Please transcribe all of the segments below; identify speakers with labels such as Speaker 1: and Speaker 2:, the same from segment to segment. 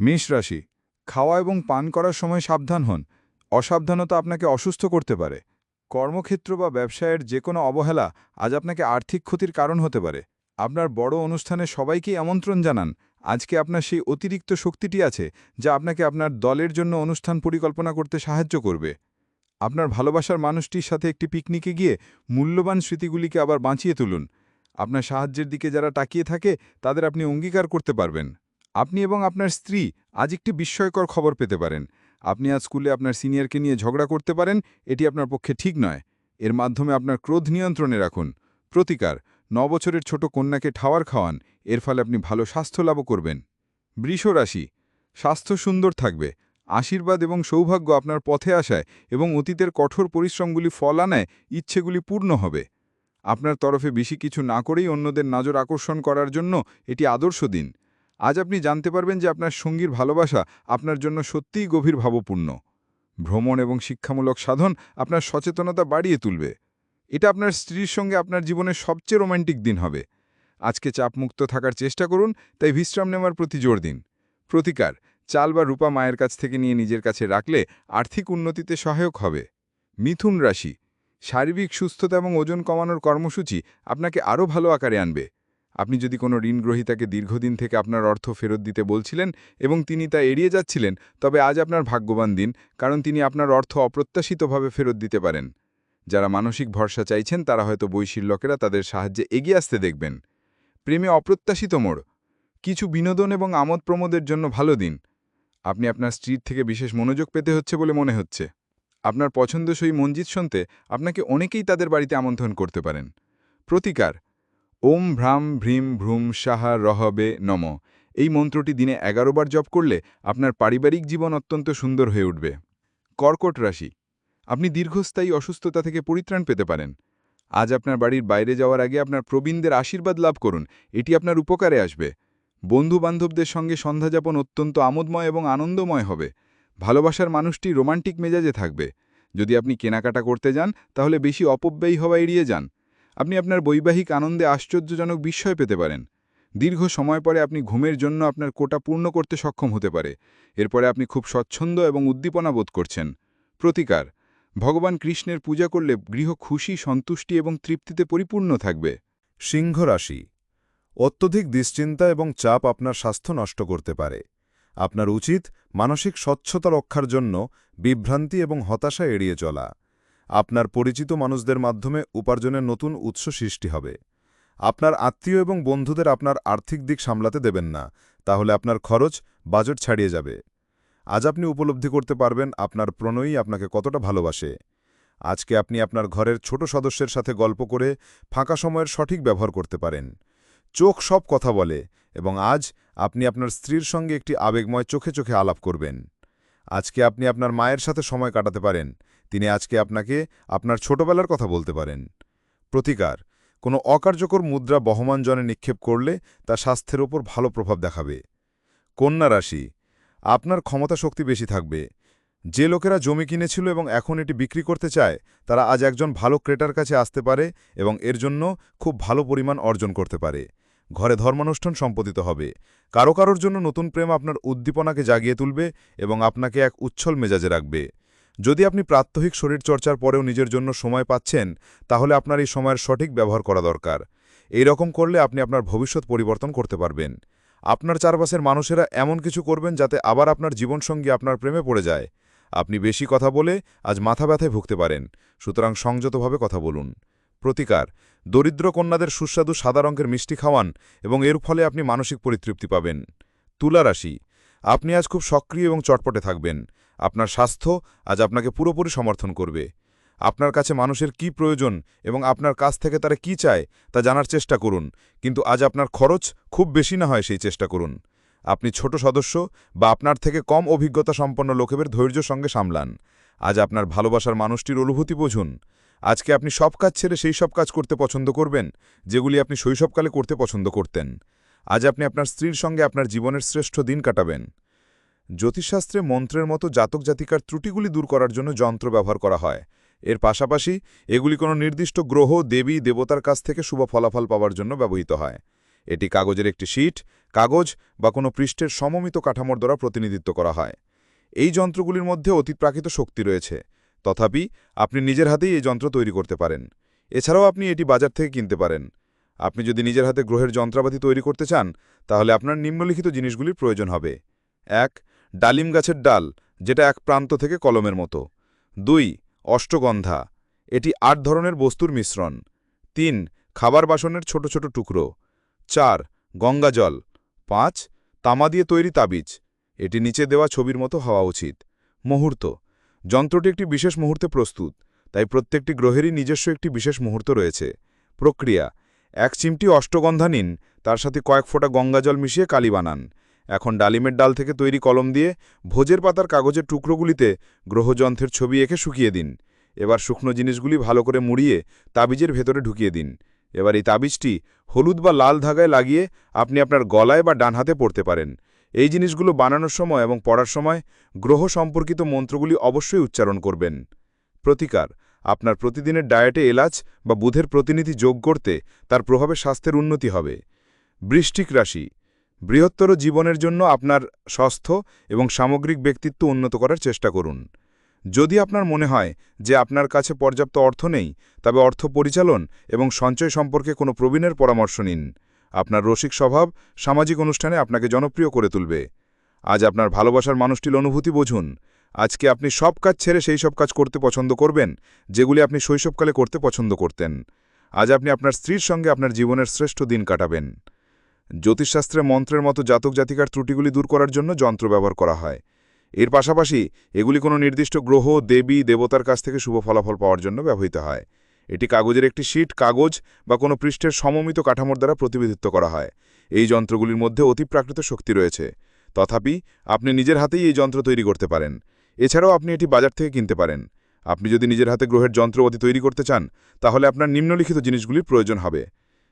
Speaker 1: মেষ রাশি, খাওয়া এবং পান করার সময় সাবধান হন। অসাবধানতা আপনাকে অসুস্থ করতে পারে। কর্মক্ষেত্র বা ব্যবসায়ের যে কোনো অবহেলা আজ আপনাকে আর্থিক ক্ষতির কারণ হতে পারে। আপনার বড় অনুষ্ঠানে সবাইকেই আমন্ত্রণ জানান। আজকে আপনার সেই অতিরিক্ত শক্তিটি আছে যা আপনাকে আপনার দলের জন্য অনুষ্ঠান পরিকল্পনা করতে সাহায্য করবে। আপনার ভালোবাসার মানুষটির সাথে একটি পিকনিকে গিয়ে মূল্যবান স্মৃতিগুলিকে আবার বাঁচিয়ে তুলুন। আপনার সাহায্যের দিকে যারা তাকিয়ে থাকে, তাদের আপনি অঙ্গীকার করতে পারবেন। আপনি এবং আপনার স্ত্রী আজ একটি বিস্ময়কর খবর পেতে পারেন। আপনি আজ স্কুলে আপনার সিনিয়রকে নিয়ে ঝগড়া করতে পারেন, এটি আপনার পক্ষে ঠিক নয়। এর মাধ্যমে আপনার ক্রোধ নিয়ন্ত্রণে রাখুন। প্রতিকার ন বছরের ছোট কন্যাকে ঠাওয়ার খাওয়ান, এর ফলে আপনি ভালো স্বাস্থ্য লাভ করবেন। বৃষ রাশি, স্বাস্থ্য সুন্দর থাকবে, আশীর্বাদ এবং সৌভাগ্য আপনার পথে আসায় এবং অতীতের কঠোর পরিশ্রমগুলি ফল আনায় ইচ্ছেগুলি পূর্ণ হবে। আপনার তরফে বেশি কিছু না করেই অন্যদের নজর আকর্ষণ করার জন্য এটি আদর্শ দিন। আজ আপনি জানতে পারবেন যে আপনার সঙ্গীর ভালোবাসা আপনার জন্য সত্যিই গভীর ভাবপূর্ণ। ভ্রমণ এবং শিক্ষামূলক সাধন আপনার সচেতনতা বাড়িয়ে তুলবে। এটা আপনার স্ত্রীর সঙ্গে আপনার জীবনের সবচেয়ে রোমান্টিক দিন হবে। আজকে চাপমুক্ত থাকার চেষ্টা করুন, তাই বিশ্রাম নেওয়ার প্রতি জোর দিন। প্রতিকার, চাল বা রূপা মায়ের কাছ থেকে নিয়ে নিজের কাছে রাখলে আর্থিক উন্নতিতে সহায়ক হবে। মিথুন রাশি, শারীরিক সুস্থতা এবং ওজন কমানোর কর্মসূচি আপনাকে আরও ভালো আকারে আনবে। আপনি যদি কোনো ঋণগ্রহীতাকে দীর্ঘদিন থেকে আপনার অর্থ ফেরত দিতে বলছিলেন এবং তিনি তা এড়িয়ে যাচ্ছিলেন, তবে আজ আপনার ভাগ্যবান দিন, কারণ তিনি আপনার অর্থ অপ্রত্যাশিতভাবে ফেরত দিতে পারেন। যারা মানসিক ভরসা চাইছেন, তারা হয়তো বৈশীর লোকেরা তাদের সাহায্যে এগিয়ে আসতে দেখবেন। প্রেমে অপ্রত্যাশিত মোড়। কিছু বিনোদন এবং আমোদ প্রমোদের জন্য ভালো দিন। আপনি আপনার স্ত্রীর থেকে বিশেষ মনোযোগ পেতে হচ্ছে বলে মনে হচ্ছে। আপনার পছন্দসই মঞ্জিত শুনতে আপনাকে অনেকেই তাদের বাড়িতে আমন্ত্রণ করতে পারেন। প্রতিকার। ওম ভ্রাম ভ্রীম ভ্রুম সাহা রহবে নম। এই মন্ত্রটি দিনে এগারো বার জপ করলে আপনার পারিবারিক জীবন অত্যন্ত সুন্দর হয়ে উঠবে। কর্কট রাশি। আপনি দীর্ঘস্থায়ী অসুস্থতা থেকে পরিত্রাণ পেতে পারেন। আজ আপনার বাড়ির বাইরে যাওয়ার আগে আপনার প্রবীণদের আশীর্বাদ লাভ করুন। এটি আপনার উপকারে আসবে। বন্ধু-বান্ধবদের সঙ্গে সন্ধ্যাযাপন অত্যন্ত আমোদময় এবং আনন্দময় হবে। ভালোবাসার মানুষটি রোমান্টিক মেজাজে থাকবে। যদি আপনি কেনাকাটা করতে যান, তাহলে বেশি অপব্যয়ী হওয়া এড়িয়ে যান। আপনি আপনার বৈবাহিক আনন্দে আশ্চর্যজনক বিস্ময় পেতে পারেন। দীর্ঘ সময় পরে আপনি ঘুমের জন্য আপনার কোটা পূর্ণ করতে সক্ষম হতে পারে। এরপরে আপনি খুব স্বচ্ছন্দ এবং উদ্দীপনা বোধ করছেন। প্রতিকার, ভগবান কৃষ্ণের পূজা করলে গৃহ খুশি, সন্তুষ্টি এবং তৃপ্তিতে পরিপূর্ণ থাকবে।
Speaker 2: সিংহ রাশি, অত্যধিক দুশ্চিন্তা এবং চাপ আপনার স্বাস্থ্য নষ্ট করতে পারে। আপনার উচিত মানসিক স্বচ্ছতা রক্ষার জন্য বিভ্রান্তি এবং হতাশা এড়িয়ে চলা। আপনার পরিচিত মানুষদের মাধ্যমে উপার্জনের নতুন উৎস সৃষ্টি হবে। আপনার আত্মীয় এবং বন্ধুদের আপনার আর্থিক দিক সামলাতে দেবেন না, তাহলে আপনার খরচ বাজেট ছাড়িয়ে যাবে। আজ আপনি উপলব্ধি করতে পারবেন আপনার প্রণয়ী আপনাকে কতটা ভালোবাসে। আজকে আপনি আপনার ঘরের ছোট সদস্যের সাথে গল্প করে ফাঁকা সময়ের সঠিক ব্যবহার করতে পারেন। চোখ সব কথা বলে এবং আজ আপনি আপনার স্ত্রীর সঙ্গে একটি আবেগময় চোখে চোখে আলাপ করবেন। আজকে আপনি আপনার মায়ের সাথে সময় কাটাতে পারেন তিনি আজকে আপনাকে আপনার ছোটবেলার কথা বলতে পারেন। প্রতিকার, কোনো অকার্যকর মুদ্রা বহমান জনে নিক্ষেপ করলে তা স্বাস্থ্যের ওপর ভালো প্রভাব দেখাবে। কন্যা রাশি, আপনার ক্ষমতা শক্তি বেশি থাকবে। যে লোকেরা জমি কিনেছিল এবং এখন এটি বিক্রি করতে চায়, তারা আজ একজন ভালো ক্রেটার কাছে আসতে পারে এবং এর জন্য খুব ভালো পরিমাণ অর্জন করতে পারে। ঘরে ধর্মানুষ্ঠান সম্পতিত হবে। কারও কারোর জন্য নতুন প্রেম আপনার উদ্দীপনাকে জাগিয়ে তুলবে এবং আপনাকে এক উচ্ছল মেজাজে রাখবে। যদি আপনি প্রাত্যহিক শরীরচর্চার পরেও নিজের জন্য সময় পাচ্ছেন, তাহলে আপনার এই সময়ের সঠিক ব্যবহার করা দরকার। এই রকম করলে আপনি আপনার ভবিষ্যৎ পরিবর্তন করতে পারবেন। আপনার চারপাশের মানুষেরা এমন কিছু করবেন যাতে আবার আপনার জীবনসঙ্গী আপনার প্রেমে পড়ে যায়। আপনি বেশি কথা বলে আজ মাথা ব্যথায় ভুগতে পারেন। সুতরাং সংযতভাবে কথা বলুন। প্রতিকার, দরিদ্র কন্যাদের সুস্বাদু সাদা রঙের মিষ্টি খাওয়ান এবং এর ফলে আপনি মানসিক পরিতৃপ্তি পাবেন। তুলা রাশি, আপনি আজ খুব সক্রিয় এবং চটপটে থাকবেন। আপনার স্বাস্থ্য আজ আপনাকে পুরোপুরি সমর্থন করবে। আপনার কাছে মানুষের কি প্রয়োজন এবং আপনার কাছ থেকে তারা কি চায় তা জানার চেষ্টা করুন, কিন্তু আজ আপনার খরচ খুব বেশি না হয় সেই চেষ্টা করুন। আপনি ছোট সদস্য বা আপনার থেকে কম অভিজ্ঞতা সম্পন্ন লোকেদের ধৈর্য সঙ্গে সামলান। আজ আপনার ভালোবাসার মানুষটির অনুভূতি বুঝুন। আজকে আপনি সব কাজ ছেড়ে সেই সব কাজ করতে পছন্দ করবেন, যেগুলি আপনি শৈশবকালে করতে পছন্দ করতেন। আজ আপনি আপনার স্ত্রীর সঙ্গে আপনার জীবনের শ্রেষ্ঠ দিন কাটাবেন। জ্যোতিষশাস্ত্রে মন্ত্রের মতো জাতক জাতিকার ত্রুটিগুলি দূর করার জন্য যন্ত্র ব্যবহার করা হয়। এর পাশাপাশি এগুলি কোনো নির্দিষ্ট গ্রহ, দেবী, দেবতার কাছ থেকে শুভ ফলাফল পাওয়ার জন্য ব্যবহৃত হয়।
Speaker 1: এটি কাগজের একটি শীট, কাগজ বা কোনো পৃষ্ঠের সমমিত কাঠামোর দ্বারা প্রতিনিধিত্ব করা হয়। এই যন্ত্রগুলির মধ্যে অতিপ্রাকৃত শক্তি রয়েছে। তথাপি আপনি নিজের হাতেই এই যন্ত্র তৈরি করতে পারেন। এছাড়াও আপনি এটি বাজার থেকে কিনতে পারেন। আপনি যদি নিজের হাতে গ্রহের যন্ত্রাপাতি তৈরি করতে চান, তাহলে আপনার নিম্নলিখিত জিনিসগুলির প্রয়োজন হবে। এক ডালিম গাছের ডাল, যেটা এক প্রান্ত থেকে কলমের মতো। দুই, অষ্টগন্ধা। এটি আট ধরনের বস্তুর মিশ্রণ। তিন, খাবার বাসনের ছোট ছোট টুকরো। চার, গঙ্গা জল। পাঁচ, তামা দিয়ে তৈরি তাবিজ। এটি নিচে দেওয়া ছবির মতো হওয়া উচিত। মুহূর্ত। যন্ত্রটি একটি বিশেষ মুহূর্তে প্রস্তুত, তাই প্রত্যেকটি গ্রহেরই নিজস্ব একটি বিশেষ মুহূর্ত রয়েছে। প্রক্রিয়া। এক চিমটি অষ্টগন্ধা নিন, তার সাথে কয়েক ফোঁটা গঙ্গাজল মিশিয়ে কালি বানান। এখন ডালিমের ডাল থেকে তৈরি কলম দিয়ে ভোজের পাতার কাগজের টুকরোগুলিতে গ্রহযন্ত্রের ছবি এঁকে শুকিয়ে দিন। এবার শুকনো জিনিসগুলি ভালো করে মুড়িয়ে তাবিজের ভেতরে ঢুকিয়ে দিন। এবার এই তাবিজটি হলুদ বা লাল ধাগায় লাগিয়ে আপনি আপনার গলায় বা ডান হাতে পড়তে পারেন। এই জিনিসগুলো বানানোর সময় এবং পড়ার সময় গ্রহ সম্পর্কিত মন্ত্রগুলি অবশ্যই উচ্চারণ করবেন। প্রতিকার, আপনার প্রতিদিনের ডায়েটে এলাচ বা বুধের প্রতিনিধি যোগ করতে তার প্রভাবে স্বাস্থ্যের উন্নতি হবে। বৃষ্টিক রাশি বৃহত্তর জীবনের জন্য আপনার স্বাস্থ্য এবং সামগ্রিক ব্যক্তিত্ব উন্নত করার চেষ্টা করুন। যদি আপনার মনে হয় যে আপনার কাছে পর্যাপ্ত অর্থ নেই, তবে অর্থ পরিচালন এবং সঞ্চয় সম্পর্কে কোনো প্রবীণের পরামর্শ নিন। আপনার রসিক স্বভাব সামাজিক অনুষ্ঠানে আপনাকে জনপ্রিয় করে তুলবে। আজ আপনার ভালোবাসার মানুষটির অনুভূতি বুঝুন। আজকে আপনি সব কাজ ছেড়ে সেই সব কাজ করতে পছন্দ করবেন, যেগুলি আপনি শৈশবকালে করতে পছন্দ করতেন। আজ আপনি আপনার স্ত্রীর সঙ্গে আপনার জীবনের শ্রেষ্ঠ দিন কাটাবেন। জ্যোতিষশাস্ত্রে মন্ত্রের মতো জাতক জাতিকার ত্রুটিগুলি দূর করার জন্য যন্ত্র ব্যবহার করা হয়। এর পাশাপাশি এগুলি কোনো নির্দিষ্ট গ্রহ, দেবী, দেবতার কাছ থেকে শুভ ফলাফল পাওয়ার জন্য ব্যবহৃত হয়। এটি কাগজের একটি শীট, কাগজ বা কোনো পৃষ্ঠের সমমিত কাঠামোর দ্বারা প্রতিনিধিত্ব করা হয়। এই যন্ত্রগুলির মধ্যে অতিপ্রাকৃত শক্তি রয়েছে। তথাপি আপনি নিজের হাতেই এই যন্ত্র তৈরি করতে পারেন। এছাড়াও আপনি এটি বাজার থেকে কিনতে পারেন। আপনি যদি নিজের হাতে গ্রহের যন্ত্রপাতি তৈরি করতে চান, তাহলে আপনার নিম্নলিখিত জিনিসগুলির প্রয়োজন হবে।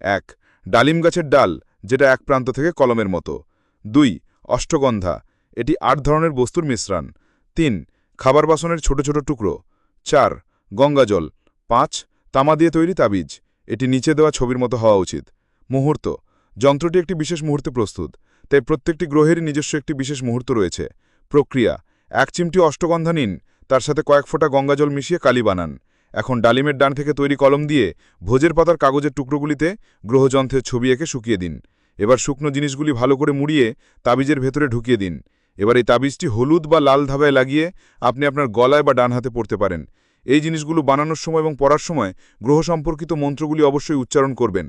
Speaker 1: এক, ডালিম গাছের ডাল। যেটা এক প্রান্ত থেকে কলমের মতো। দুই, অষ্টগন্ধা। এটি আট ধরনের বস্তুর মিশ্রণ। তিন, খাবার বাসনের ছোট ছোট টুকরো। চার গঙ্গাজল পাঁচ, তামা দিয়ে তৈরি তাবিজ। এটি নিচে দেওয়া ছবির মতো হওয়া উচিত। মুহূর্ত। যন্ত্রটি একটি বিশেষ মুহূর্তে প্রস্তুত, তাই প্রত্যেকটি গ্রহেরই নিজস্ব একটি বিশেষ মুহূর্ত রয়েছে। প্রক্রিয়া। এক চিমটি অষ্টগন্ধা নিন, তার সাথে কয়েক ফোঁটা গঙ্গাজল মিশিয়ে কালি বানান। এখন ডালিমের ডান থেকে তৈরি কলম দিয়ে ভোজের পাতার কাগজের টুকরোগুলিতে গ্রহযন্ত্রের ছবি এঁকে শুকিয়ে দিন। এবার শুকনো জিনিসগুলি ভালো করে মুড়িয়ে তাবিজের ভেতরে ঢুকিয়ে দিন। এবার এই তাবিজটি হলুদ বা লাল ধাবায় লাগিয়ে আপনি আপনার গলায় বা ডান হাতে পড়তে পারেন। এই জিনিসগুলো বানানোর সময় এবং পড়ার সময় গ্রহ সম্পর্কিত মন্ত্রগুলি অবশ্যই উচ্চারণ করবেন।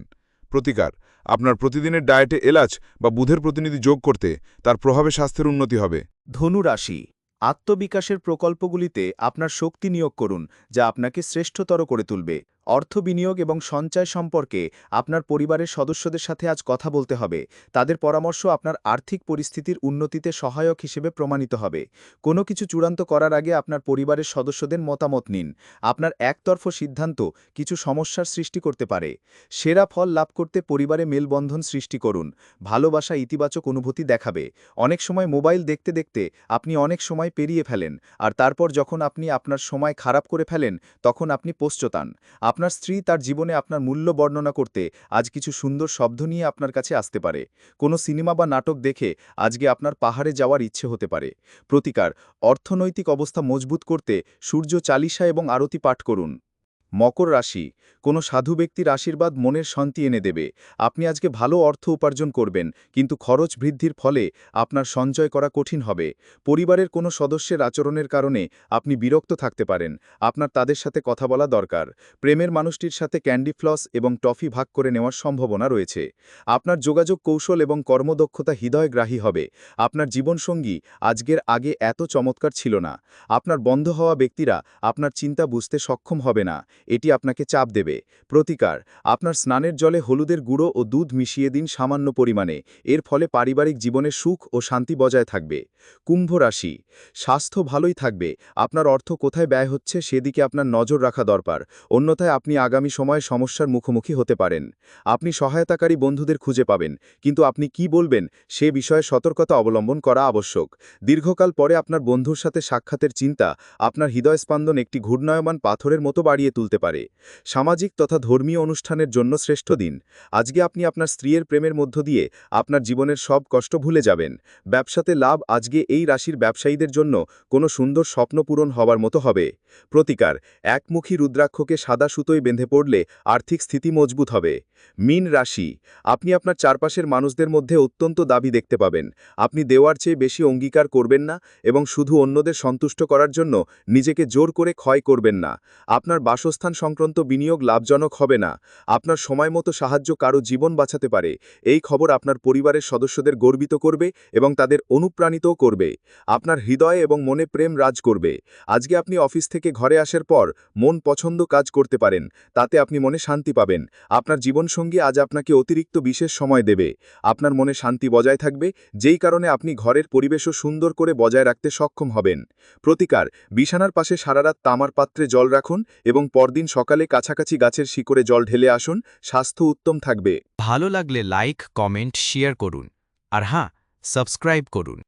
Speaker 1: প্রতিকার, আপনার প্রতিদিনের ডায়েটে এলাচ বা বুধের প্রতিনিধি যোগ করতে তার প্রভাবে স্বাস্থ্যের উন্নতি হবে।
Speaker 3: ধনু রাশি আত্মবিকাশের প্রকল্পগুলিতে আপনার শক্তি নিয়োগ করুন যা আপনাকে শ্রেষ্ঠতর করে তুলবে। অর্থ বিনিয়োগ এবং সঞ্চয় সম্পর্কে আপনার পরিবারের সদস্যদের সাথে আজ কথা বলতে হবে। তাদের পরামর্শ আপনার আর্থিক পরিস্থিতির উন্নতিতে সহায়ক হিসেবে প্রমাণিত হবে। কোনো কিছু চূড়ান্ত করার আগে আপনার পরিবারের সদস্যদের মতামত নিন। আপনার একতরফ সিদ্ধান্ত কিছু সমস্যার সৃষ্টি করতে পারে। সেরা ফল লাভ করতে পরিবারে মেলবন্ধন সৃষ্টি করুন। ভালোবাসা ইতিবাচক অনুভূতি দেখাবে। অনেক সময় মোবাইল দেখতে দেখতে আপনি অনেক সময় পেরিয়ে ফেলেন। আর তারপর যখন আপনি আপনার সময় খারাপ করে ফেলেন, তখন আপনি পশ্চতান আপনার স্ত্রী তার জীবনে আপনার মূল্য বর্ণনা করতে আজ কিছু সুন্দর শব্দ নিয়ে আপনার কাছে আসতে পারে। কোনো সিনেমা বা নাটক দেখে আজকে আপনার পাহাড়ে যাওয়ার ইচ্ছে হতে পারে। প্রতিকার, অর্থনৈতিক অবস্থা মজবুত করতে সূর্য চালিশা এবং আরতি পাঠ করুন। মকর রাশি। কোনো সাধু ব্যক্তির আশীর্বাদ মনের শান্তি এনে দেবে। আপনি আজকে ভালো অর্থ উপার্জন করবেন, কিন্তু খরচ বৃদ্ধির ফলে আপনার সঞ্চয় করা কঠিন হবে। পরিবারের কোনো সদস্যের আচরণের কারণে আপনি বিরক্ত থাকতে পারেন। আপনার তাদের সাথে কথা বলা দরকার। প্রেমের মানুষটির সাথে ক্যান্ডি ফ্লস এবং টফি ভাগ করে নেওয়ার সম্ভাবনা রয়েছে। আপনার যোগাযোগ কৌশল এবং কর্মদক্ষতা হৃদয়গ্রাহী হবে। আপনার জীবনসঙ্গী আজকের আগে এত চমৎকার ছিল না। আপনার বন্ধ হওয়া ব্যক্তিরা আপনার চিন্তা বুঝতে সক্ষম হবে না। এটি আপনাকে চাপ দেবে। প্রতিকার, আপনার স্নানের জলে হলুদের গুঁড়ো ও দুধ মিশিয়ে দিন সামান্য পরিমাণে, এর ফলে পারিবারিক জীবনে সুখ ও শান্তি বজায় থাকবে। কুম্ভ রাশি, স্বাস্থ্য ভালোই থাকবে, আপনার অর্থ কোথায় ব্যয় হচ্ছে সেদিকে আপনার নজর রাখা দরকার, অন্যথায় আপনি আগামী সময়ে সমস্যার মুখোমুখি হতে পারেন। আপনি সহায়তাকারী বন্ধুদের খুঁজে পাবেন, কিন্তু আপনি কি বলবেন সে বিষয়ে সতর্কতা অবলম্বন করা আবশ্যক। দীর্ঘকাল পরে আপনার বন্ধুর সাথে সাক্ষাতের চিন্তা, আপনার হৃদয়স্পন্দন একটি ঘূর্ণায়মান পাথরের মতো বাড়িয়ে তুলতে
Speaker 1: তুলতে পারে। সামাজিক তথা ধর্মীয় অনুষ্ঠানের জন্য শ্রেষ্ঠ দিন। আজকে আপনি আপনার স্ত্রীর প্রেমের মধ্য দিয়ে আপনার জীবনের সব কষ্ট ভুলে যাবেন। ব্যবসাতে লাভ আজকে এই রাশির ব্যবসায়ীদের জন্য কোনো সুন্দর স্বপ্ন পূরণ হওয়ার মতো হবে। প্রতিকার, একমুখী রুদ্রাক্ষকে সাদা সুতোয় বেঁধে পড়লে আর্থিক স্থিতি মজবুত হবে। মিন রাশি, আপনি আপনার চারপাশের মানুষদের মধ্যে অত্যন্ত দাবি দেখতে পাবেন। আপনি দেওয়ার চেয়ে বেশি অঙ্গীকার করবেন না এবং শুধু অন্যদের সন্তুষ্ট করার জন্য নিজেকে জোর করে ক্ষয় করবেন না। আপনার বাসস্থান সংক্রান্ত বিনিয়োগ লাভজনক হবে না। আপনার সময় মতো সাহায্য কারও জীবন বাঁচাতে পারে। এই খবর আপনার পরিবারের সদস্যদের গর্বিত করবে এবং তাদের অনুপ্রাণিতও করবে। আপনার হৃদয়ে এবং মনে প্রেম রাজ করবে। আজকে আপনি অফিস থেকে ঘরে আসার পর মন পছন্দ কাজ করতে পারেন, তাতে আপনি মনে শান্তি পাবেন। আপনার জীবনসঙ্গী আজ আপনাকে অতিরিক্ত বিশেষ সময় দেবে। আপনার মনে শান্তি বজায় থাকবে, যেই কারণে আপনি ঘরের পরিবেশও সুন্দর করে বজায় রাখতে সক্ষম হবেন। প্রতিকার, বিছানার পাশে সারারাত তামার পাত্রে জল রাখুন এবং পরদিন সকালে কাছাকাছি গাছের শিকড়ে জল ঢেলে আসুন, স্বাস্থ্য উত্তম থাকবে।
Speaker 4: ভালো লাগলে লাইক, কমেন্ট, শেয়ার করুন। আর হ্যাঁ সাবস্ক্রাইব করুন।